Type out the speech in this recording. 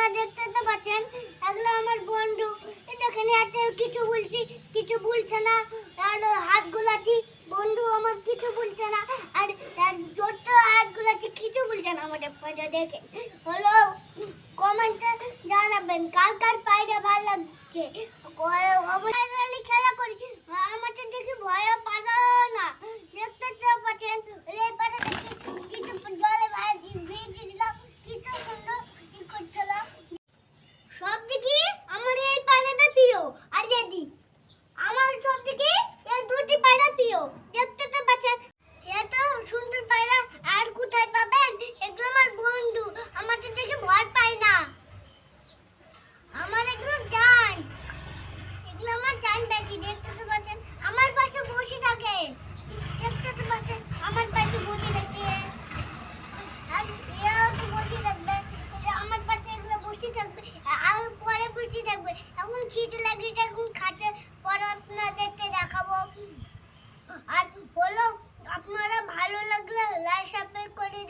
না দেখতে তো পাচ্ছেন, এগুলো আমার বন্ধু। দেখেন আছে কিছু বলছি, কিছু বলছে না। আর হাত গুলাছি বন্ধু আমার কিছু বলছে না। আর যত হাত গুলাছি কিছু বলছে না আমাদের পাজা দেখে হলো, কমেন্টে জানাবেন, কার কার পায়রা ভালো লাগছে। অবশ্যই দিই আমার সব থেকে এই দুটি পায়রা প্রিয়। দেখতে তো পাচ্ছেন এত সুন্দর পায়রা। আর কোথায় পাবেন? এগুলো আমার বন্ধু। আমাদের থেকে ভয় পায় না। আমার এগুলো জান। এগুলো আমার জান ব্যাটি, দেখতে তো পাচ্ছেন। আমার পাশে বসে থাকে। দেখতে তো পাচ্ছেন, আমার পাশে বসে থাকে। আর এও তো বসে থাকবে। আমার পাশে এগুলো বসে থাকবে। আর পরে বসে থাকবে। এখন খিদে লাগে তখন লাইক সাবস্ক্রাইব করে